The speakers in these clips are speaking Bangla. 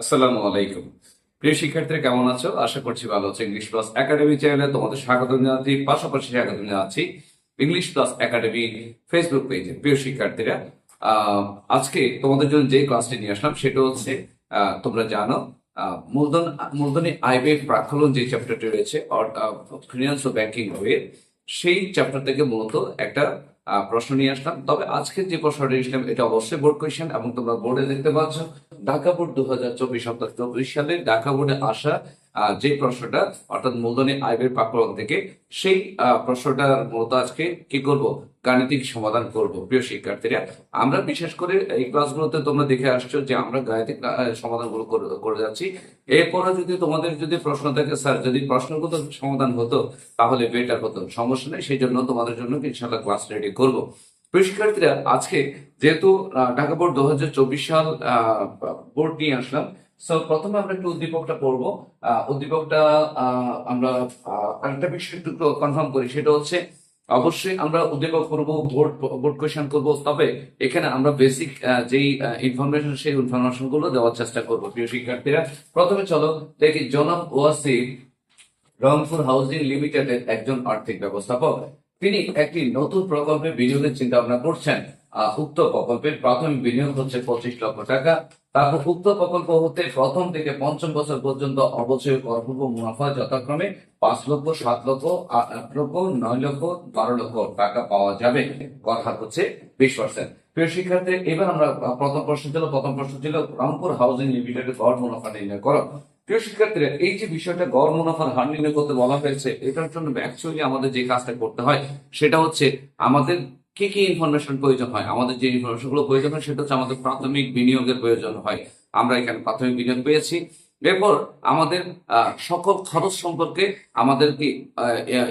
আসসালামু আলাইকুম। প্রিয় শিক্ষার্থীরা, কেমন আছো? আশা করছি ভালো আছো। ইংলিশ প্লাস একাডেমি চ্যানেলে তোমাদের স্বাগত জানাচ্ছি। পাশাপাশি স্বাগত জানাচ্ছি ইংলিশ প্লাস একাডেমি ফেসবুক পেজে প্রিয় শিক্ষার্থীরা আজকে তোমাদের জন্য যে ক্লাসটি নিয়ে আসলাম, সেটা হচ্ছে তোমরা জানো মূলধন, মূলধনী আয় ব্যয় প্রাকলন যে চ্যাপ্টারটি রয়েছে ফিনান্স ও ব্যাংকিং বইয়ের সেই চ্যাপ্টার থেকে মূলত একটা প্রশ্ন নিয়ে আসলাম। তবে আজকে যে প্রশ্নটা নিয়ে আসলাম, এটা অবশ্যই বোর্ড কোয়েশন এবং তোমরা বোর্ডে দেখতে পাচ্ছ, ঢাকা বোর্ড দু হাজার চব্বিশ অর্থাৎ চব্বিশ সালে ঢাকা বোর্ডে আসা যে প্রশ্নটা, অর্থাৎ মূলধনী আইবের প্রাকলন থেকে, সেই প্রশ্নটার মূলত আজকে কি করব? গাণিতিক সমাধান করব, প্রিয় শিক্ষার্থীরা। আমরা বিশেষ করে এই ক্লাসগুলোতে তোমরা দেখে আসছো যে আমরা গাণিতিক সমাধানগুলো করে- যাচ্ছি। এরপরে যদি তোমাদের যদি প্রশ্ন থাকে, স্যার, যদি প্রশ্নগুলো সমাধান হতো, তাহলে বেটার হতো। সমস্যা নেই, সেই জন্য তোমাদের জন্য ইনশাল্লাহ ক্লাস রেডি করব। শিক্ষার্থীরা, আজকে যেহেতু ঢাকা বোর্ড দু হাজার চব্বিশ সাল বোর্ড নিয়ে আসলাম সো প্রথমে আমরা একটু উদ্দীপকটা পড়ব। উদ্দীপকটা আমরা আরেকটা বিষয় একটু কনফার্ম করি। সেটা হচ্ছে, অবশ্যই আমরা উদ্দীপক করব বোর্ড বোর্ড কোয়েশন করব। তবে এখানে আমরা বেসিক যেই ইনফরমেশন সেই ইনফরমেশনগুলো দেওয়ার চেষ্টা করব, প্রিয় শিক্ষার্থীরা। প্রথমে চলো দেখি, জনাব ওয়াসি রংপুর হাউজিং লিমিটেডের একজন আর্থিক ব্যবস্থাপক। তিনি একটি নতুন প্রকল্পে বিনিয়োগের চিন্তা ভাবনা করছেন উক্ত প্রকল্পের প্রাথমিক বিনিয়োগ হচ্ছে পঁচিশ লক্ষ টাকা। উক্ত প্রকল্প হতে প্রথম থেকে পঞ্চম বছর পর্যন্ত অবশ্যই করপূর্ব মুনাফা যথাক্রমে পাঁচ লক্ষ, সাত লক্ষ আট লক্ষ, নয় লক্ষ, বারো লক্ষ টাকা পাওয়া যাবে। হার হচ্ছে বিশ পার্সেন্ট প্রিয় শিক্ষার্থী, এবার আমরা প্রথম প্রশ্ন ছিল, প্রথম প্রশ্ন ছিল, রংপুর হাউজিং লিমিটেডের গড় মুনাফা নির্ণয় করো। প্রিয় শিক্ষার্থীরা এই যে বিষয়টা গড় মুনাফার হার নির্ণয় করতে বলা হয়েছে, এটার জন্য অ্যাকচুয়ালি আমাদের যে কাজটা করতে হয়, সেটা হচ্ছে আমাদের কি কি ইনফরমেশন প্রয়োজন হয়? আমাদের যে ইনফরমেশনগুলো প্রয়োজন হয়, সেটা হচ্ছে আমাদের প্রাথমিক বিনিয়োগের প্রয়োজন হয়। আমরা এখানে প্রাথমিক বিনিয়োগ পেয়েছি। এরপর আমাদের সকল খরচ সম্পর্কে আমাদের কি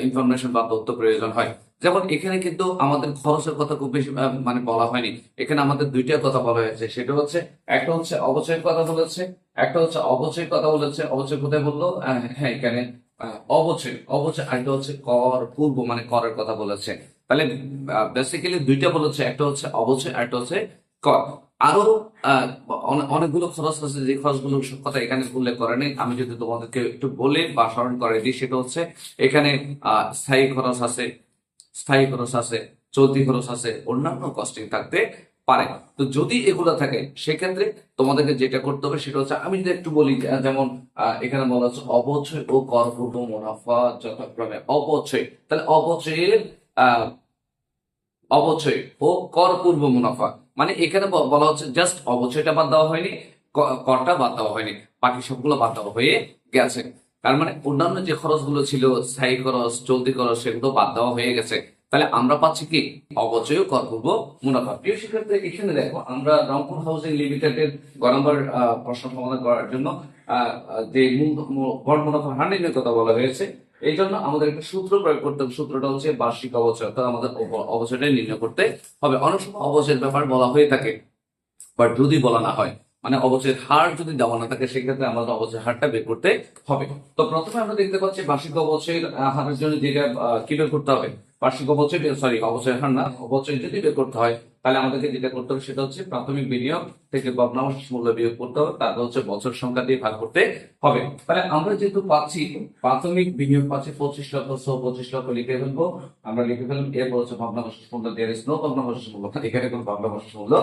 ইনফরমেশন বা তথ্য প্রয়োজন হয়। যেমন এখানে কিন্তু আমাদের খরচের কথা খুব বেশি মানে বলা হয়নি। এখানে আমাদের দুইটা কথা বলা হয়েছে। সেটা হচ্ছে, একটা হচ্ছে অবচয়ের কথা বলেছে, একটা হচ্ছে অবচয়ের কথা বলেছে। অবচয় কোথায় বলল? হ্যাঁ এখানে অবচয়। অবচয় আরেকটা হচ্ছে কর, পূর্ব মানে করের কথা বলেছে। তাহলে বেসিক্যালি দুইটা বলেছে একটা হচ্ছে অবচয় আরেকটা হচ্ছে কর। আরও অনেকগুলো খরচ আছে, যে খরচগুলোর কথা এখানে উল্লেখ করে নেই। আমি যদি তোমাদেরকে একটু বলে বা স্মরণ করে দিই, সেটা হচ্ছে এখানে স্থায়ী খরচ আছে, স্থায়ী খরচ আছে, চলতি খরচ আছে, অন্যান্য কস্টিং থাকতে পারে। তো যদি এগুলো থাকে, সেক্ষেত্রে তোমাদেরকে যেটা করতে হবে, সেটা হচ্ছে আমি যদি একটু বলি যেমন এখানে বলা হচ্ছে অবচয় ও করপূর্ব মুনাফা যথাক্রমে। অবচয়, তাহলে অবচয়ের অবচয় ও কর পূর্ব মুনাফা। মানে এখানে বলা হচ্ছে জাস্ট অবচয়টা বাদ দেওয়া হয়নি করটা বাদ দেওয়া হয়নি। বাকি সবগুলো বাদ দেওয়া হয়ে গেছে। তার মানে অন্যান্য যে খরচগুলো ছিল স্থায়ী খরচ চলতি খরচ সেগুলো বাদ দেওয়া হয়ে গেছে। তাহলে আমরা পাচ্ছি কি? অবচয় কর পূর্ব মুনাফা। প্রিয় শিক্ষার্থী এখানে দেখো আমরা রংপুর হাউজিং লিমিটেডের গ নম্বর আহ, প্রশ্ন সমাধান করার জন্য যে মূল গড় মুনাফার হার নির্ণয়ের কথা বলা হয়েছে। এই জন্য আমাদের একটা সূত্র প্রয়োগ করতে হবে। সূত্রটা হচ্ছে বার্ষিক অবচয়, অর্থাৎ আমাদের অব- অবচয়টা নির্ণয় করতে হবে। অনেক সময় অবচয়ের ব্যাপার বলা হয়ে থাকে বাট যদি বলা না হয় মানে অবচয়ের হার যদি দেওয়া না থাকে, সেক্ষেত্রে আমাদের অবচয়ের হারটা বের করতে হবে। তো প্রথমে আমরা দেখতে পাচ্ছি বার্ষিক অবচয়ের হারের জন্য যেটা কি বের করতে হবে? বার্ষিক অবচয় সরি অবচয়ের হার না, অবচয় যদি বের করতে হয় তাহলে আমাদেরকে যেটা করতে হবে সেটা হচ্ছে প্রাথমিক বিনিয়োগ থেকে ভগ্নাংশ মূল্য বিয়োগ করতে হবে, তারপর হচ্ছে বছর সংখ্যা দিয়ে ভাগ করতে হবে। তাহলে আমরা যেহেতু পাচ্ছি, প্রাথমিক বিনিয়োগ পাচ্ছি পঁচিশ লক্ষ পঁচিশ লক্ষ লিখে ফেলব। আমরা লিখে ফেললাম, এরপর হচ্ছে ভগ্নাংশ মূল্য দেয়ার ইস নো ভগ্নাংশ মূল্য, এখানে কোনো ভগ্নাংশ মূল্য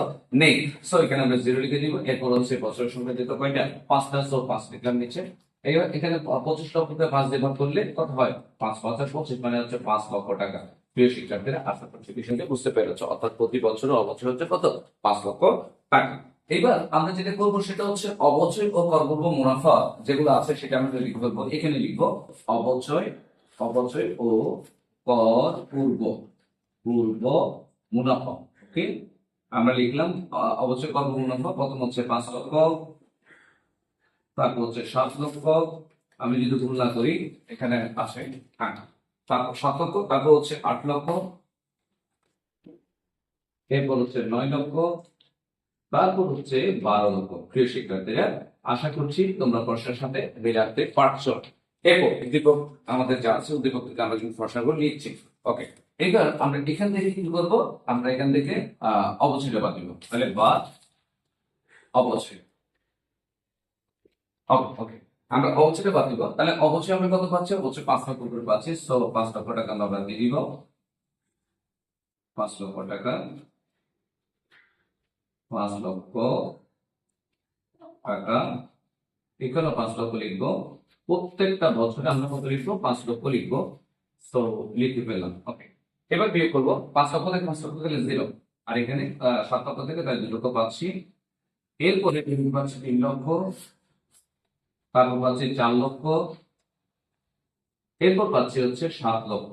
নেই। সো এখানে আমরা জিরো লিখে দিব, এরপর হচ্ছে বছরের সংখ্যা দিতে কয়টা? পাঁচটা, সো পাঁচ লিখলাম নিচে। এইবার এখানে পঁচিশ লক্ষকে পাঁচ দিয়ে ভাগ করলে কত হয়? পাঁচ পাঁচ পঁচিশ মানে হচ্ছে পাঁচ লক্ষ টাকা। প্রিয় শিক্ষার্থীরা, আশা করছি বিষয়টা বুঝতে পেরেছ। অর্থাৎ প্রতি বছর অবচয় হচ্ছে কত? পাঁচ লক্ষ টাকা। এবার আমরা যেটা করব সেটা হচ্ছে অবচয় ও করপূর্ব মুনাফা যেগুলো আছে সেটা আমরা লিখে ফেলব এখানে লিখব অবচয় অবচয় ও কর পূর্ব পূর্ব মুনাফা। ওকে? আমরা লিখলাম অবচয় করব মুনাফা। প্রথম হচ্ছে পাঁচ লক্ষ, তারপর হচ্ছে সাত লক্ষ। আমি যদি ভুল না করি, এখানে হ্যাঁ তারপর সাত লক্ষ, তারপর হচ্ছে আট লক্ষ, এরপর হচ্ছে নয় লক্ষ, তারপর হচ্ছে বারো লক্ষ। প্রিয় শিক্ষার্থীরা, আশা করছি তোমরা প্রশ্নের সাথে মিলাতে পারছ। এরপর উদ্দীপক, আমাদের যা আছে উদ্দীপক থেকে আমরা কিন্তু প্রশ্নগুলো নিচ্ছি। ওকে এবার আমরা এখান থেকে কি করব? আমরা এখান থেকে, আহ অবচয়টা বাদ দিব। তাহলে বা অবচয় ওকে ওকে আমরা অবশ্যই বাদ দিব। তাহলে অবশ্যই আমরা কত পাচ্ছি? অবশ্যই পাঁচ লক্ষ করে পাচ্ছি। সো পাঁচ লক্ষ টাকা আমরা দিয়ে দিব। পাঁচ লক্ষ টাকা। পাঁচ লক্ষ টাকা। এখানে পাঁচ লক্ষ লিখব। প্রত্যেকটা বছরে আমরা কত লিখব? পাঁচ লক্ষ লিখব। তো লিখতে পেলাম ওকে এবার বিয়ে করব। পাঁচ লক্ষ থেকে পাঁচ লক্ষ গেলে জিরো আর এখানে সাত লক্ষ থেকে তাই লক্ষ পাচ্ছি। এরপরে পাচ্ছি তিন লক্ষ তারপর পাচ্ছি চার লক্ষ। এরপর পাচ্ছি হচ্ছে সাত লক্ষ।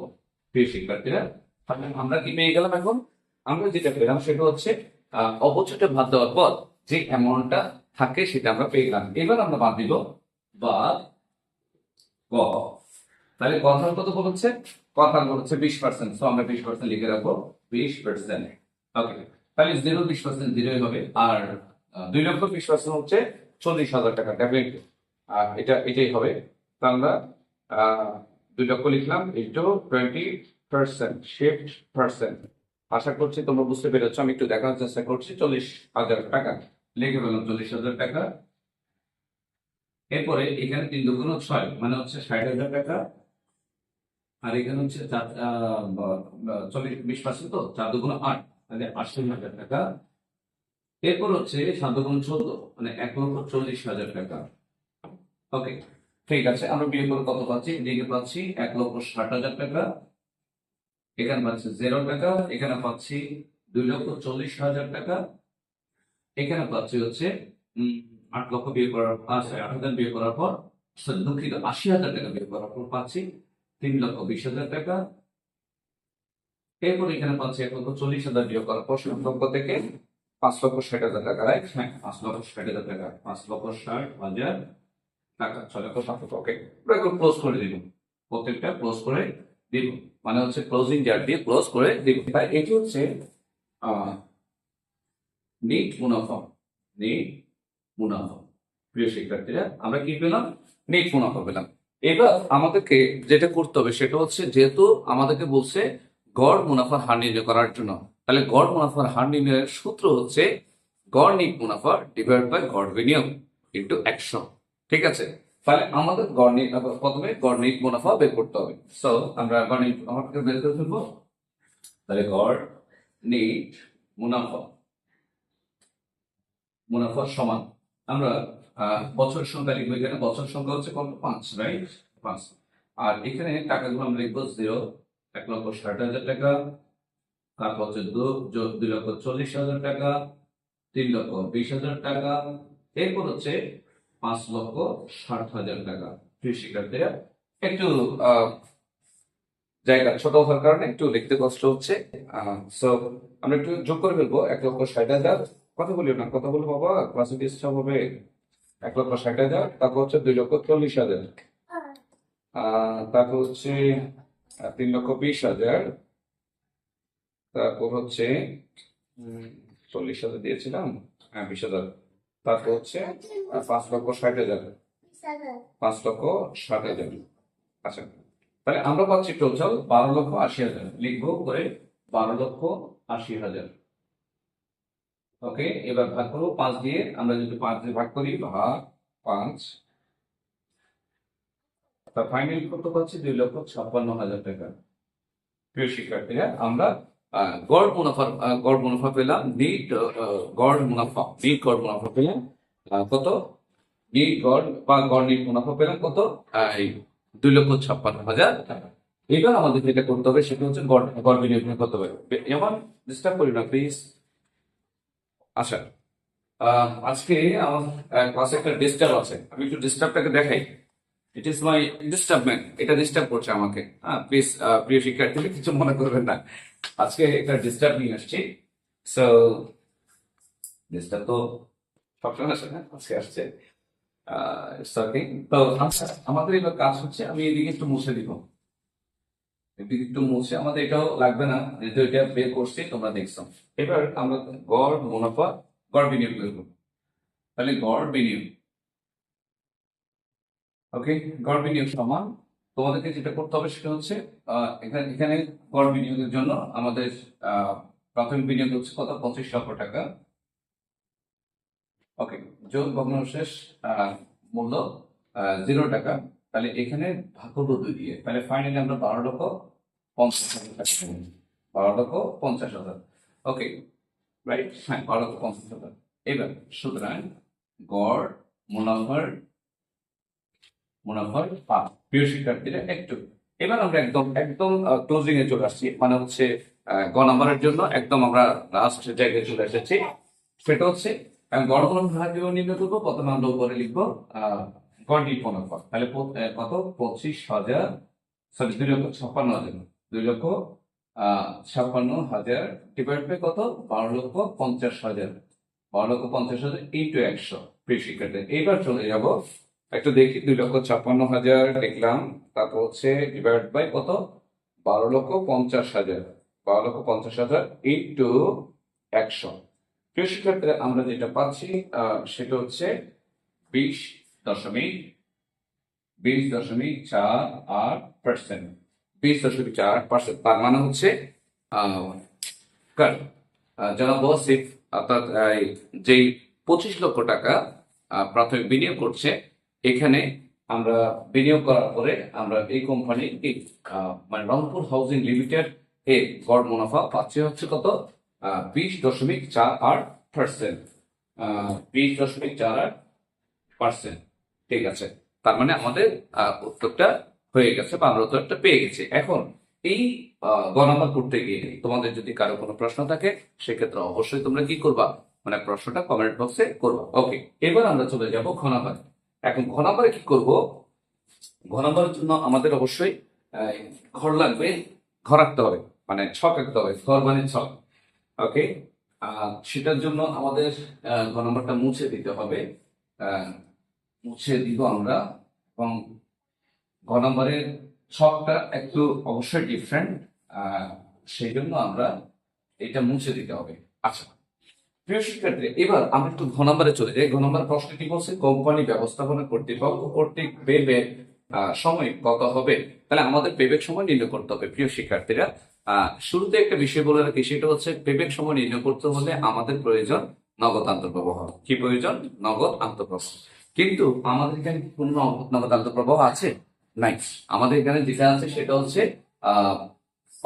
প্রিয় শিক্ষার্থীরা তাহলে আমরা কি পেয়ে গেলাম এখন? আমরা যেটা পেলাম সেটা হচ্ছে আহ, অবচয়টা ভাত দেওয়ার পর যে অ্যামাউন্টটা থাকে সেটা আমরা পেয়ে গেলাম। এবার আমরা বাদ দিব বাদ ক। তাহলে কথা কত বলছে কথা বলছে বিশ পার্সেন্ট সো আমরা বিশ পার্সেন্ট লিখে রাখব। বিশ পার্সেন্ট ওকে তাহলে জিরো বিশ পার্সেন্ট জিরোই হবে। আর দুই লক্ষ বিশ পার্সেন্ট হচ্ছে চল্লিশ হাজার টাকা। ডেফিনেটলি এটা, এটাই হবে। তা আমরা দুই লক্ষ লিখলাম into twenty percent shift percent আশা করছি তোমরা বুঝতে পেরেছ, আমি একটু দেখার চেষ্টা করছি, চল্লিশ হাজার টাকা। লিখে পেলাম চল্লিশ হাজার টাকা। এরপরে এখানে তিন দুগুণ ছয় মানে হচ্ছে ষাট হাজার টাকা। আর এখানে হচ্ছে চার চল্লিশ, বিশ পার্সেন্ট তো চার দুগুণ আট, তাহলে আশি হাজার টাকা। এরপর হচ্ছে সাত দুগুণ চোদ্দ মানে এক লক্ষ চল্লিশ হাজার টাকা। ওকে ঠিক আছে আমরা বিয়ে করে কত পাচ্ছি? এদিকে পাচ্ছি এক লক্ষ ষাট হাজার টাকা। এখানে পাচ্ছি জিরো টাকা এখানে পাচ্ছি দুই লক্ষ চল্লিশ হাজার টাকা। এখানে পাচ্ছি হচ্ছে আট লক্ষ বিয়ে করার আট হাজার বিয়ে করার পর sorry, দুঃখিত আশি হাজার টাকা বিয়ে করার পর পাচ্ছি তিন লক্ষ বিশ হাজার টাকা। এরপর এখানে পাচ্ছি এক লক্ষ চল্লিশ হাজার বিয়ে করার পর সাত লক্ষ থেকে পাঁচ লক্ষ ষাট হাজার টাকা রাইট হ্যাঁ পাঁচ লক্ষ ষাট হাজার টাকা পাঁচ লক্ষ ষাট হাজার টাকা করে দিব। প্রত্যেকটা ক্লোজ করে দিব। মানে হচ্ছে ক্লোজিং দিয়ে ক্লোজ করে এটি হচ্ছে মুনাফা। মুনাফা। প্রিয় শিক্ষার্থীরা, আমরা কি পেলাম? নিট মুনাফা পেলাম। এবার আমাদেরকে যেটা করতে হবে সেটা হচ্ছে, যেহেতু আমাদেরকে বলছে গড় মুনাফার হার নির্ণয় করার জন্য, তাহলে গড় মুনাফার হার নির্ণয়ের সূত্র হচ্ছে গড় নিট মুনাফা ডিভাইড বাই গড় বিনিয়োগ ইন্টু একশো। ঠিক আছে? তাহলে আমাদের গড় প্রথমে গড় নিট মুনাফা বের করতে হবে। সো আমরা গড় মুনাফাকে বের করে ফেলব। তাহলে গড় নিট মুনাফা মুনাফা সমান। আমরা বছর সংখ্যা লিখব এখানে। বছর সংখ্যা হচ্ছে কত? পাঁচ রাইট পাঁচ। আর এখানে টাকাগুলো আমরা লিখব জিরো এক লক্ষ ষাট হাজার টাকা। তারপর হচ্ছে দু- দুই লক্ষ চল্লিশ হাজার টাকা, তিন লক্ষ বিশ হাজার টাকা। এরপর হচ্ছে পাঁচ লক্ষ ষাট হাজার টাকা। প্রিয় শিক্ষার্থীরা, একটু জায়গা ছোট হওয়ার কারণে একটু লিখতে কষ্ট হচ্ছে। সো আমরা একটু যোগ করে ফেলব। এক লক্ষ ষাট হাজার। কথা বলিও না, কথা বলব বাবা ক্লাসে ডিস্টার্ব হবে এক লক্ষ ষাট হাজার, তারপর হচ্ছে দুই লক্ষ চল্লিশ হাজার। তারপর হচ্ছে তিন লক্ষ বিশ হাজার। তারপর হচ্ছে চল্লিশ হাজার দিয়েছিলাম হ্যাঁ বিশ হাজার। তারপর হচ্ছে পাঁচ লক্ষ ষাট হাজার। পাঁচ লক্ষ ষাট হাজার। আচ্ছা তাহলে আমরা পাচ্ছি টোটাল বারো লক্ষ আশি হাজার। লিখব করে বারো লক্ষ আশি হাজার। ওকে, এবার ভাগ করব পাঁচ দিয়ে। আমরা যদি পাঁচ দিয়ে ভাগ করি, ভাগ পাঁচ। তা ফাইনাল কত পাচ্ছি? দুই লক্ষ ছাপ্পান্ন হাজার টাকা। প্রিয় শিক্ষার্থীরা, আমরা গড় মুনাফা গড় মুনাফা পেলাম নিট গড় মুনাফা নিট গড় মুনাফা পেলাম কত? নিট গড়, বা গড় নিট মুনাফা পেলাম কত? এই দুই লক্ষ ছাপ্পান্ন হাজার টাকা। এবার আমাদের যেটা করতে হবে, সেটা হচ্ছে গড় গড় বিনিয়োগ করতে হবে। এমন ডিস্টার্ব করি না প্লিজ আচ্ছা আজকে আমার ক্লাসে একটা ডিস্টার্ব আছে। আমি একটু ডিস্টার্বটাকে দেখাই। ইট ইজ মাই ডিস্টার্বমেন্ট এটা ডিস্টার্ব করছে আমাকে। হ্যাঁ প্লিজ প্রিয় শিক্ষার্থীরা, কিছু মনে করবেন না। আজকে একটা ডিস্টার্ব নিয়ে আসছি। সো ডিস্টার্ব তো সবসময় আসে না, আজকে আসছে। তো আচ্ছা আমাদের এবার কাজ হচ্ছে, আমি এদিকে একটু মুছে দিব। এদিকে একটু মুছে, আমাদের এটাও লাগবে না, যেহেতু এটা বের করছি, তোমরা দেখছ। এবার আমরা গড় মুনাফা, গড় বিনিয়োগ করব। তাহলে গড় বিনিয়োগ ওকে গড় বিনিয়োগ সমান তোমাদেরকে যেটা করতে হবে সেটা হচ্ছে এখানে এখানে গড় বিনিয়োগের জন্য আমাদের প্রাথমিক বিনিয়োগ হচ্ছে কত? পঁচিশ লক্ষ টাকা। ওকে যোগ ভগ্নাংশেষ আহ, মূল্য জিরো টাকা। তাহলে এখানে ভাগ করব দুই দিয়ে তাহলে ফাইনালি আমরা বারো লক্ষ পঞ্চাশ হাজার টাকা। বারো লক্ষ পঞ্চাশ হাজার। ওকে রাইট হ্যাঁ বারো লক্ষ পঞ্চাশ হাজার। এবার সুতরাং গড় মুনাফার মুনাফার পাপ। প্রিয় শিক্ষার্থীরা, একটু। এবার আমরা একদম একদম ক্লোজিং এ চলে আসছি। মানে হচ্ছে গ নাম্বারের জন্য একদম আমরা লাস্ট জায়গায় চলে এসেছি। সেটা হচ্ছে মুনাফা ভাগেও নির্ণয় করব, প্রথমে আমরা উপরে লিখব নিট মুনাফা তাহলে কত? পঁচিশ হাজার সরি দুই লক্ষ ছাপ্পান্ন হাজার। দুই লক্ষ ছাপ্পান্ন হাজার ডিভাইড বাই কত? বারো লক্ষ পঞ্চাশ হাজার। বারো লক্ষ পঞ্চাশ হাজার ইন্টু একশো, প্রিয় শিক্ষার্থী এইবার চলে যাব একটু দেখি, দুই লক্ষ ছাপ্পান্ন হাজার দেখলাম। তারপর হচ্ছে ডিভাইড বাই কত? বারো লক্ষ পঞ্চাশ হাজার। বারো লক্ষ পঞ্চাশ হাজার ইন্টু একশো। প্রিয় আমরা যেটা পাচ্ছি সেটা হচ্ছে বিশ দশমিক বিশ দশমিক চার আট পার্সেন্ট বিশ দশমিক চার আট পার্সেন্ট তার মানে হচ্ছে জনাব ওয়াসিফ, অর্থাৎ যেই পঁচিশ লক্ষ টাকা প্রাথমিক বিনিয়োগ করছে এখানে আমরা বিনিয়োগ করার পরে আমরা এই কোম্পানি মানে রংপুর হাউজিং লিমিটেড এর গড় মুনাফা পাচ্ছে হচ্ছে কত? বিশ দশমিক চার আট পার্সেন্ট বিশ দশমিক চার আট পার্সেন্ট ঠিক আছে। তার মানে আমাদের উত্তরটা হয়ে গেছে বা আমরা উত্তরটা পেয়ে গেছি। এখন এই গণনা করতে গিয়ে তোমাদের যদি কারও কোনো প্রশ্ন থাকে, সেক্ষেত্রে অবশ্যই তোমরা কি করবা? মানে প্রশ্নটা কমেন্ট বক্সে করবা। ওকে এবার আমরা চলে যাব ঘনাবারে এখন ঘনাবারে কি করব? ঘনাবারের জন্য আমাদের অবশ্যই ঘর লাগবে, ঘর আঁকতে হবে মানে ছক আঁকতে হবে, ঘর মানে ছক ওকে সেটার জন্য আমাদের ঘ নম্বরটা মুছে দিতে হবে মুছে দিব আমরা, এবং ঘ নম্বরের ছকটা একটু অবশ্যই ডিফারেন্ট সেই জন্য আমরা এটা মুছে দিতে হবে। আচ্ছা। প্রিয় শিক্ষার্থী, এবার আমরা একটু ঘ নম্বরে চলে যাই। ঘ নম্বর প্রশ্ন কি বলছে? কোম্পানি ব্যবস্থাপনা কর্তৃপক্ষ কর্তৃক পেবেক সময় কত হবে? তাহলে আমাদের পেবেক সময় নির্ণয় করতে হবে, প্রিয় শিক্ষার্থীরা। শুরুতে একটা বিষয় বলে রাখি, সেটা হচ্ছে পেবেক সময় নির্ণয় করতে হলে আমাদের প্রয়োজন নগদ আন্তঃপ্রবাহ। কি প্রয়োজন? নগদ আন্তঃপ্রবাহ। কিন্তু আমাদের এখানে কোনো নগদ আন্তঃপ্রবাহ আছে? নাই। আমাদের এখানে যেটা আছে সেটা হচ্ছে আহ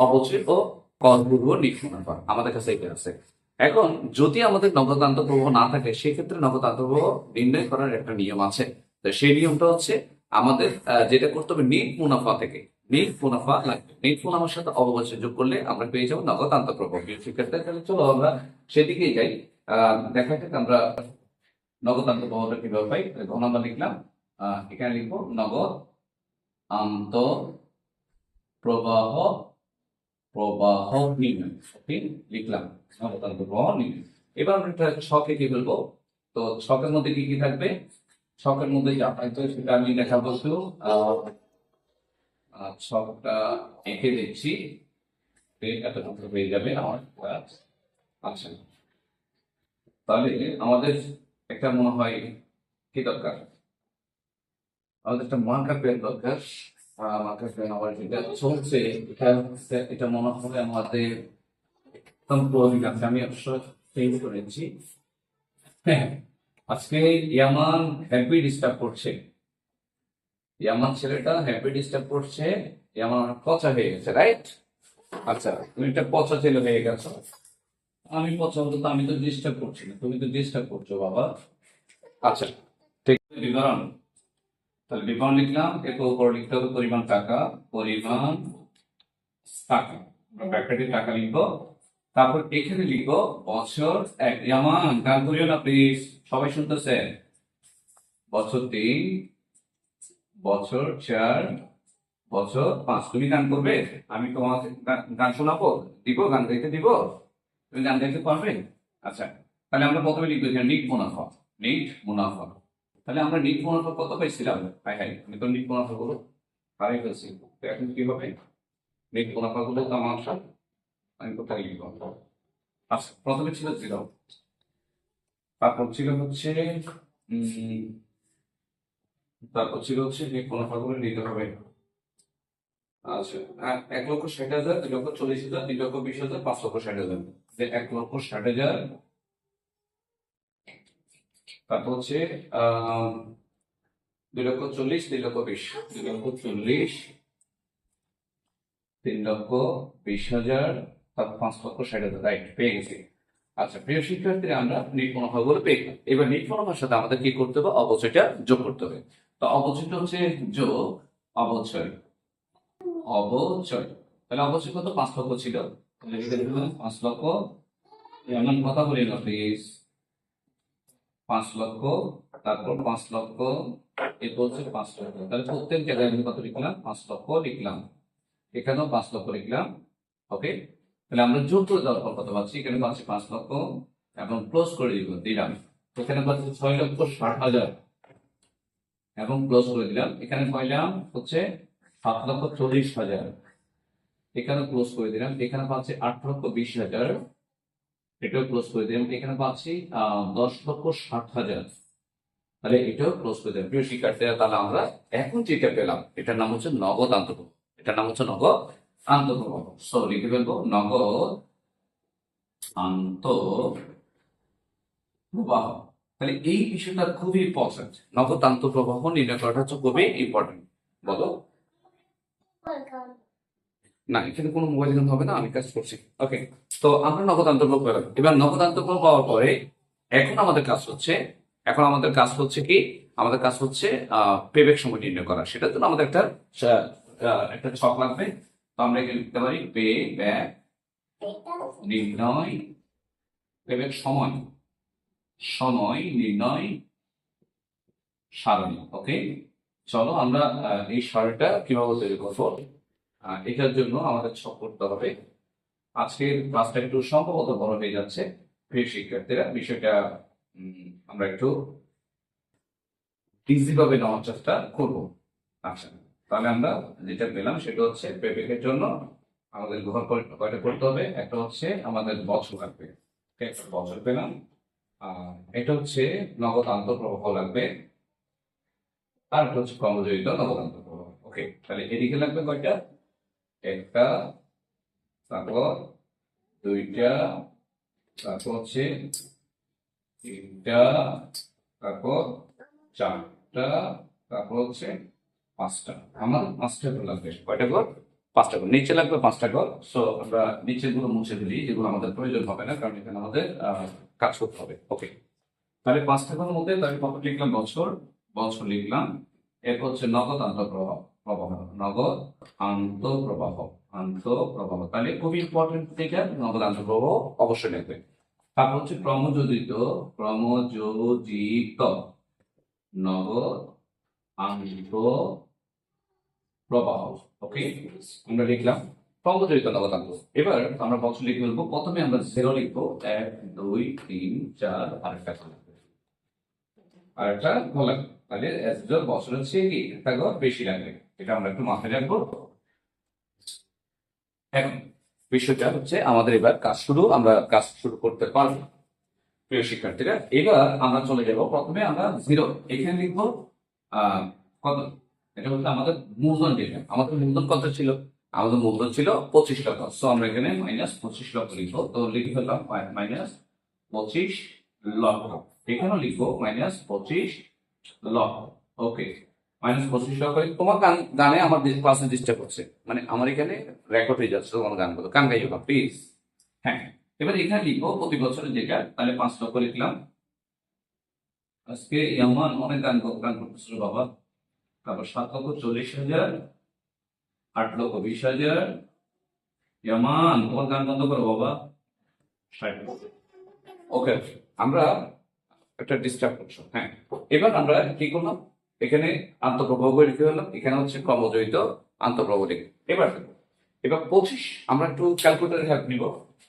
অবচয় ও করপূর্ব নির্মাণ আমাদের কাছে এটা আছে। এখন যদি আমাদের নগদ আন্তঃপ্রবাহ না থাকে, সেক্ষেত্রে নগদ আন্তঃপ্রবাহ নির্ণয় করার একটা নিয়ম আছে। তো সেই নিয়মটা হচ্ছে আমাদের যেটা করতে হবে নিট মুনাফা থেকে। নিট মুনাফা লাগবে। নিট মুনাফার সাথে অবশ্যই যোগ করলে আমরা পেয়ে যাব নগদ আন্তঃপ্রবাহ সেক্ষেত্রে তাহলে চলো আমরা সেদিকেই যাই। দেখা যাক আমরা নগদ আন্তঃপ্রবাহটা কীভাবে পাই। তাহলে আমরা লিখলাম এখানে লিখব নগদ আন্ত প্রবাহ প্রবাহ নির্ণয়। ওকে লিখলাম। আন্তঃপ্রবাহ নির্ণয়। এবার আমরা একটা ছকে কি বলব? তো ছকের মধ্যে কি কি থাকবে? ছকের মধ্যে যা থাকবে সেটা আমি দেখাবো আহ, ছকটা এঁকে দিচ্ছি। এতটুকু হয়ে যাবে আমার আচ্ছা। তাহলে আমাদের একটা মনে হয় কি দরকার? আমাদের একটা মার্কার পেন দরকার। পেন আমার চলছে, এটা এটা মনে হয় আমাদের একদম আমি করেছি। হ্যাঁ আজকে ইয়ামান হ্যাপি ডিস্টার্ব করছে। ইয়ামান ছেলেটা হ্যাপি ডিস্টার্ব করছে, ইয়ামান পচা হয়ে গেছে রাইট আচ্ছা তুমি একটা পচা ছেলে হয়ে গেছো। আমি পচা হতো তো, আমি তো ডিস্টার্ব করছি না। তুমি তো ডিস্টার্ব করছ, বাবা। আচ্ছা ঠিক বিবরণ। তাহলে বিবরণ লিখলাম এরপর উপর লিখতে হবে পরিমাণ টাকা পরিমাণ টাকা। ব্র্যাকেটে টাকা লিখব। তারপর এখানে লিখব, বছর এক ইয়ামান, গান করিও না প্লিজ সবাই শুনতেছে বছর তিন, বছর চার, বছর পাঁচ। তুমি গান করবে? আমি তোমাকে গান- শোনাবো? দিব? গান গাইতে দিব? তুমি গান গাইতে পারবে? আচ্ছা তাহলে আমরা প্রথমে লিখব নিট মুনাফা। নিট মুনাফা। তাহলে আমরা নিট মুনাফা কত পাইছিলাম? হাই হাই, আমি তো নিট মুনাফা গুলো হারাই ফেলছি। তো এখন কি হবে? নিট মুনাফা গুলো তো আমার সব। আমি কোথায় লিখব আচ্ছা প্রথমে ছিল জিরো তারপর ছিল হচ্ছে তারপর ছিল হচ্ছে নিট মুনাফা গুলো নিতে হবে। আচ্ছা এক লক্ষ ষাট হাজার, দুই লক্ষ চল্লিশ হাজার, তিন লক্ষ বিশ হাজার, পাঁচ লক্ষ ষাট হাজার। যে এক লক্ষ ষাট হাজার তারপর হচ্ছে আহ দুই লক্ষ চল্লিশ তিন লক্ষ বিশ। দুই লক্ষ চল্লিশ তিন লক্ষ বিশ হাজার তারপর পাঁচ লক্ষ ষাট হাজার। রাইট পেয়ে গেছি। আচ্ছা প্রিয় শিক্ষার্থীরা আমরা নিট মনোভাবগুলো পেয়ে গেলাম। এবার নিট মনোভাবের সাথে আমাদের কি করতে হবে? অবচয়টা যোগ করতে হবে। তো অবচয়টা হচ্ছে যোগ অবচয়। অবচয়। তাহলে অবচয় কত? পাঁচ লক্ষ ছিল। তাহলে পাঁচ লক্ষ। এমন কথা বলি না প্লিজ পাঁচ লক্ষ, তারপর পাঁচ লক্ষ, এরপর হচ্ছে পাঁচ লক্ষ। তাহলে প্রত্যেক জায়গায় আমি কত লিখলাম? পাঁচ লক্ষ লিখলাম। এখানেও পাঁচ লক্ষ লিখলাম। ওকে তাহলে আমরা যোগ করে পর কত পাচ্ছি? এখানে পাচ্ছি পাঁচ লক্ষ। এবং ক্লোজ করে দিব, দিলাম। এখানে পাচ্ছি ছয় লক্ষ ষাট হাজার। এবং ক্লোজ করে দিলাম। এখানে পাইলাম হচ্ছে সাত লক্ষ চল্লিশ হাজার। এখানে ক্লোজ করে দিলাম। এখানে পাচ্ছি আট লক্ষ বিশ হাজার। এটাও ক্লোজ করে দিলাম। এখানে পাচ্ছি দশ লক্ষ ষাট হাজার। তাহলে এটাও ক্লোজ করে দিলাম। প্রিয় শিক্ষার্থীরা, তাহলে আমরা এখন যেটা পেলাম, এটার নাম হচ্ছে নগদ আন্তঃপ্রবাহ এটার নাম হচ্ছে নগদ আন্তঃপ্রবাহ সো লিখে ফেলব নগদ আন্ত প্রবাহ তাহলে এই বিষয়টা খুবই ইম্পর্টেন্ট নগদ আন্তঃপ্রবাহ নির্ণয় করাটা হচ্ছে খুবই ইম্পর্টেন্ট বলো। না, এখানে কোনো মোবাইল কিন্তু হবে না, আমি কাজ করছি। ওকে তো আমরা নগদ আন্তর্প্রবাহ পেলাম এবার নগদ আন্তর্প্রবাহ পাওয়ার পরে এখন আমাদের কাজ হচ্ছে, এখন আমাদের কাজ হচ্ছে কি? আমাদের কাজ হচ্ছে পেবেক সময় নির্ণয় করা। সেটার জন্য আমাদের একটা একটা ছক লাগবে। তো আমরা এখানে লিখতে পারি পে ব্যাক নির্ণয় পেবেক সময় সময় নির্ণয় সারণী। ওকে চলো আমরা এই সারণীটা কীভাবে তৈরি করব? এটার জন্য আমাদের ছক করতে হবে। আজকের ক্লাসটা একটু সম্ভবত বড় হয়ে যাচ্ছে। প্রিয় শিক্ষার্থীরা, বিষয়টা আমরা একটু ইজি ভাবে নেওয়ার চেষ্টা করব। আচ্ছা তাহলে আমরা যেটা পেলাম সেটা হচ্ছে পেপেকের জন্য আমাদের ঘর কয়টা করতে হবে? একটা হচ্ছে আমাদের বছর লাগবে। একটা বছর পেলাম। আর এটা হচ্ছে নগদ আন্তঃপ্রবাহ লাগবে। আর একটা হচ্ছে কর্মজড়িত নগদ আন্তঃপ্রবাহ। ওকে, তাহলে এদিকে লাগবে কয়টা? একটা, তারপর দুইটা, তারপর হচ্ছে তিনটা, তারপর চারটা, তারপর হচ্ছে পাঁচটা। আমার পাঁচটা করে লাগবে। কয়টা ঘর? পাঁচটা ঘর। নিচে লাগবে পাঁচটা ঘর। সো আমরা নিচেরগুলো মুছে দিই যেগুলো আমাদের প্রয়োজন হবে না, কারণ এখানে আমাদের কাজ করতে হবে। ওকে তাহলে পাঁচটা ঘরের মধ্যে তাহলে কত লিখলাম? বছর? বছর লিখলাম। এরপর হচ্ছে নগদ আন্তঃপ্রবাহ প্রবাহ নগদ আন্তঃপ্রবাহ আন্তঃপ্রবাহ। তাহলে খুবই ইম্পর্টেন্ট থেকে নগদ আন্তঃপ্রবাহ অবশ্যই লিখবে। তারপর হচ্ছে ক্রমযোজিত ক্রমযোজিত নগদ আন্ত প্রবাহ ওকে আমরা লিখলাম ক্রমযোজিত নগদ আন্ত এবার আমরা বছর লিখে ফেলব। প্রথমে আমরা জিরো লিখব। এক, দুই, তিন, চার, আরেকটা লিখব আরেকটা ঘর লাগবে তাহলে এসডর বছর হচ্ছে কি, একটা ঘর বেশি লাগবে। এটা আমরা একটু মাথায় রাখব। এখন বিষয়টা হচ্ছে আমাদের এবার কাজ শুরু, আমরা কাজ শুরু করতে পারব। প্রিয় শিক্ষার্থীরা, এবার আমরা চলে যাব। প্রথমে আমরা জিরো এখানে লিখব কত? এটা হচ্ছে আমাদের মূলধন যেটা। আমাদের মূলধন কত ছিল? আমাদের মূলধন ছিল পঁচিশ লক্ষ। সো আমরা এখানে মাইনাস পঁচিশ লক্ষ লিখব। তো লিখে ফেললাম মাইনাস পঁচিশ লক্ষ। এখানেও লিখব মাইনাস পঁচিশ লক্ষ ওকে মাইনাস পঁচিশ লক্ষ তোমার গান, গানে আমার ক্লাসে ডিস্টার্ব হচ্ছে মানে আমার এখানে রেকর্ড হয়ে যাচ্ছে তোমার গানগুলো। গান গাইও না প্লিজ হ্যাঁ এবার এখানে লিখব প্রতি বছরের যেটা, তাহলে পাঁচ লক্ষ লিখলাম। আজকে ইয়ামান অনেক গান গান করতেছিল বাবা। তারপর সাত লক্ষ চল্লিশ হাজার, আট লক্ষ বিশ হাজার। ইয়ামান, তোমার গান বন্ধ করো বাবা। ষাট ওকে আমরা একটা ডিস্টার্ব করছ হ্যাঁ। এবার আমরা কি করলাম? এখানে আন্তঃপ্রবাহ লিখে ফেললাম এখানে হচ্ছে ক্রমজড়িত আন্তঃপ্রবাহ লিখে এবার এবার পঁচিশ, আমরা একটু ক্যালকুলেটার হেল্প নিব।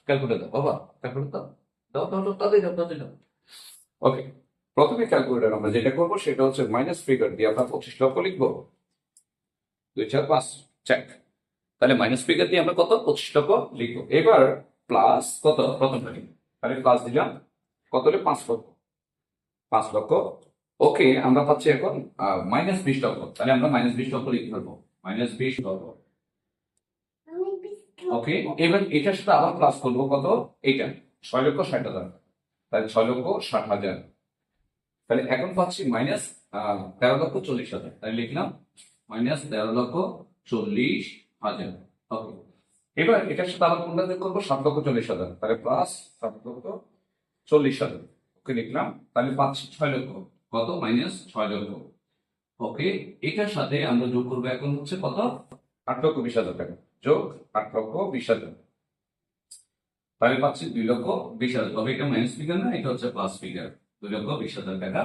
ক্যালকুলেটার বাবা ক্যালকুলেটার দাও। দাও তাদের দাও তাদের দাও ওকে প্রথমে ক্যালকুলেটার আমরা যেটা করব, সেটা হচ্ছে মাইনাস ফিগার দিয়ে আমরা পঁচিশ লক্ষ লিখব। দুই, চার, পাঁচ চেক তাহলে মাইনাস ফিগার দিয়ে আমরা কত? পঁচিশ লক্ষ লিখব। এবার প্লাস কত? প্রথমটা লিখব তাহলে প্লাস দিলাম, কত পাঁচ লক্ষ। পাঁচ লক্ষ। ওকে, আমরা পাচ্ছি এখন মাইনাস বিশ লক্ষ। তাহলে আমরা মাইনাস বিশ লক্ষ লিখে ফেলব। মাইনাস বিশ লক্ষ। ওকে, এবার এটার সাথে আবার প্লাস করব কত? এইটা, ছয় লক্ষ ষাট হাজার। তাহলে ছয় লক্ষ ষাট হাজার। তাহলে এখন পাচ্ছি মাইনাস তেরো লক্ষ চল্লিশ হাজার। তাই লিখলাম মাইনাস তেরো লক্ষ চল্লিশ হাজার। ওকে, এবার এটার সাথে আবার কোনটা যোগ করব? সাত লক্ষ চল্লিশ হাজার। তাহলে প্লাস সাত লক্ষ চল্লিশ হাজার। লিখলাম, তাহলে পাচ্ছি ছয় লক্ষ। কত? মাইনাস ছয় লক্ষ। ওকে, এটার সাথে আমরা যোগ করব এখন হচ্ছে কত? আট লক্ষ বিশ হাজার টাকা। যোগ আট লক্ষ বিশ হাজার। তাহলে পাচ্ছি দুই লক্ষ বিশ হাজার। তবে এটা মাইনাস ফিগার না, এটা হচ্ছে প্লাস ফিগার দুই লক্ষ বিশ হাজার টাকা।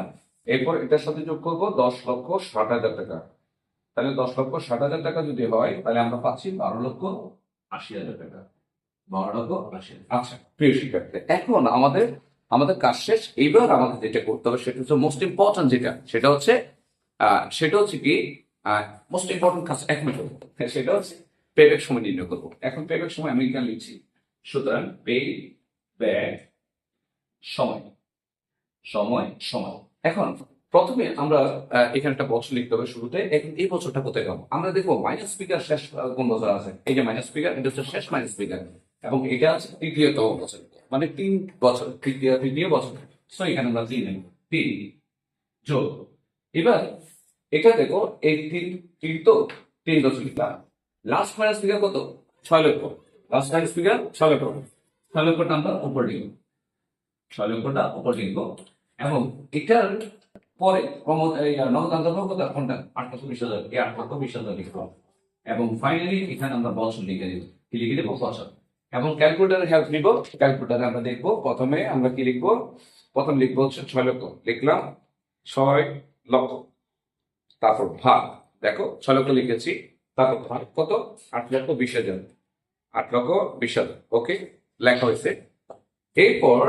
এরপর এটার সাথে যোগ করব দশ লক্ষ ষাট হাজার টাকা। তাহলে দশ লক্ষ ষাট হাজার টাকা যদি হয়, তাহলে আমরা পাচ্ছি বারো লক্ষ আশি হাজার টাকা। বারো লক্ষ আশি আচ্ছা প্রিয় শিক্ষার্থী, এখন আমাদের আমাদের কাজ শেষ, এইবার আমাদের যেটা করতে হবে সেটা হচ্ছে মোস্ট ইম্পর্টেন্ট যেটা, সেটা হচ্ছে সেটা হচ্ছে কি মোস্ট ইম্পর্টেন্ট কাজ এক মিনিট সেটা হচ্ছে পেব্যাক সময় নির্ণয় করব। এখন পেব্যাক সময় আমি এখানে লিখছি। সুতরাং পে ব্যাক সময়। সময় সময়। এখন প্রথমে আমরা এখানে একটা বছর লিখতে হবে শুরুতে। এখন এই বছরটা কোথায় পাবো? আমরা দেখব মাইনাস স্পিকার শেষ কোন বছর আছে? এই যে মাইনাস স্পিকার এটা হচ্ছে শেষ মাইনাস স্পিকার এবং এটা আছে তৃতীয়তম বছর। মানে তিন বছর, তৃতীয় তৃতীয় বছর সো এখানে আমরা তিন। তিন যোগ। এবার, এটা দেখো, এই তিন তিন তো তিন লিখলাম লাস্ট মাইনাস স্পিকার কত? ছয় লক্ষ। লাস্ট মাইনাস স্পিকার ছয় লক্ষ। ছয় লক্ষটা আমরা উপর লিখব ছয় লক্ষটা উপর লিখব এবং এটার পরে প্রমোদ এই নগদ আন্তর্গত কত কোনটা? আট লক্ষ বিশ হাজার। এই আট লক্ষ বিশ হাজার লিখব। এবং ফাইনালি এখানে আমরা বছর লিখে দিব কি লিখে দেবো বছর। এবং ক্যালকুলেটার হেল্প নিব ক্যালকুলেটারে আমরা দেখব, প্রথমে আমরা কি লিখব? প্রথম লিখব হচ্ছে ছয় লক্ষ। লিখলাম ছয় লক্ষ। তারপর ভাগ। দেখো, ছয় লক্ষ লিখেছি। তারপর ভাগ কত? আট লক্ষ বিশ হাজার। আট লক্ষ বিশ হাজার। ওকে লেখা হয়েছে। এরপর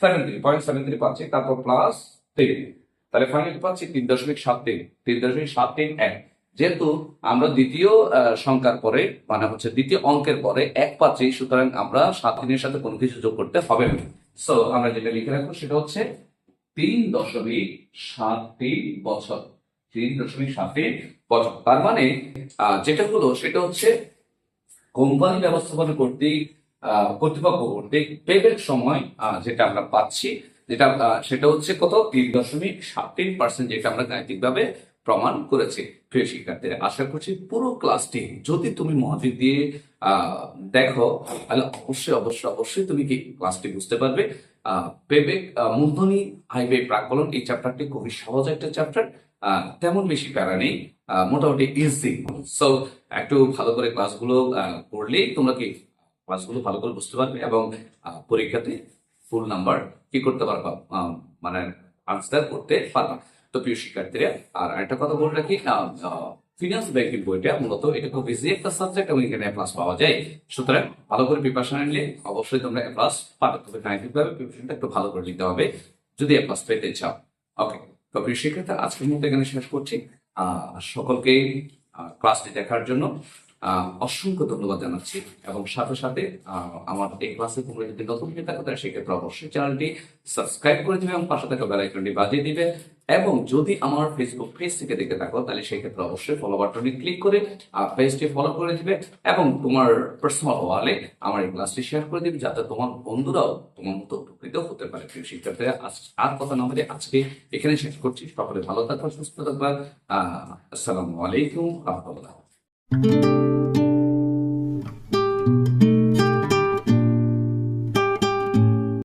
seven three point seven three পাচ্ছি, তারপর প্লাস তিন তাহলে ফাইনালি পাচ্ছি? তিন দশমিক সাত তিন। তিন দশমিক সাত তিন এক। যেহেতু আমরা দ্বিতীয় সংখ্যার পরে মানে হচ্ছে দ্বিতীয় অঙ্কের পরে এক পাচ্ছি, সুতরাং আমরা সাত দিনের সাথে কোনো কিছু যোগ করতে হবে না। সো আমরা যেটা লিখে রাখব সেটা হচ্ছে তিন দশমিক সাত তিন বছর। তিন দশমিক সাত তিন বছর। তার মানে যেটা হলো সেটা হচ্ছে কোম্পানি ব্যবস্থাপনা কর্তৃক কর্তৃপক্ষ কর্তৃক পেবের সময় যেটা আমরা পাচ্ছি, যেটা সেটা হচ্ছে কত? তিন দশমিক সাত তিন পার্সেন্ট, যেটা আমরা গাণিতিকভাবে প্রমাণ করেছে। প্রিয় শিক্ষার্থীরা, আশা করছি পুরো ক্লাসটি যদি তুমি মনোযোগ দিয়ে দেখো, তাহলে অবশ্যই অবশ্যই অবশ্যই তুমি কি ক্লাসটি বুঝতে পারবে। পেবেক মূলধনী হাইওয়ে প্রাকলন এই চ্যাপ্টারটি খুবই সহজ একটা চ্যাপ্টার। তেমন বেশি প্যারা নেই মোটামুটি ইজি সো একটু ভালো করে ক্লাসগুলো করলেই তোমরা কি ক্লাসগুলো ভালো করে বুঝতে পারবে এবং পরীক্ষাতে ফুল নাম্বার কি করতে পারবা মানে আনসার করতে পারবা। তো প্রিয় শিক্ষার্থীরা, আর একটা কথা বলে রাখি ফিনান্স ব্যাংকিং বইটা মূলত এটা খুব ইজি একটা সাবজেক্ট এবং এখানে প্লাস পাওয়া যায়। সুতরাং ভালো করে প্রিপারেশন নিলে অবশ্যই তোমরা প্লাস পাবে। তবে প্রিপারেশনটা একটু ভালো করে নিতে হবে, যদি প্লাস পেতে চাও। ওকে তো প্রিয় শিক্ষার্থী আজকের মতো এখানে শেষ করছি। সকলকে ক্লাসটি দেখার জন্য অসংখ্য ধন্যবাদ জানাচ্ছি। এবং সাথে সাথে আমার এই ক্লাসে তোমরা যদি নতুন হয়ে থাকো, তাহলে সেক্ষেত্রে অবশ্যই চ্যানেলটি সাবস্ক্রাইব করে দিবে এবং পাশে থাকা বেল আইকনটি বাজিয়ে দিবে। এবং যদি আমার ফেসবুক পেজ থেকে দেখে থাকো, তাহলে সেক্ষেত্রে অবশ্যই ফলো বাটনে ক্লিক করে পেজটি ফলো করে দিবে এবং তোমার পার্সোনাল ওয়ালে আমার এই ক্লাসটি শেয়ার করে দিবে, যাতে তোমার বন্ধুরাও তোমার মতো উপকৃত হতে পারে। প্রিয় শিক্ষার্থীরা আর কথা না বলে আজকে এখানে শেষ করছি। সকলে ভালো থাকবা, সুস্থ থাকবা। আসসালামু আলাইকুম, রহমতুল্লাহ।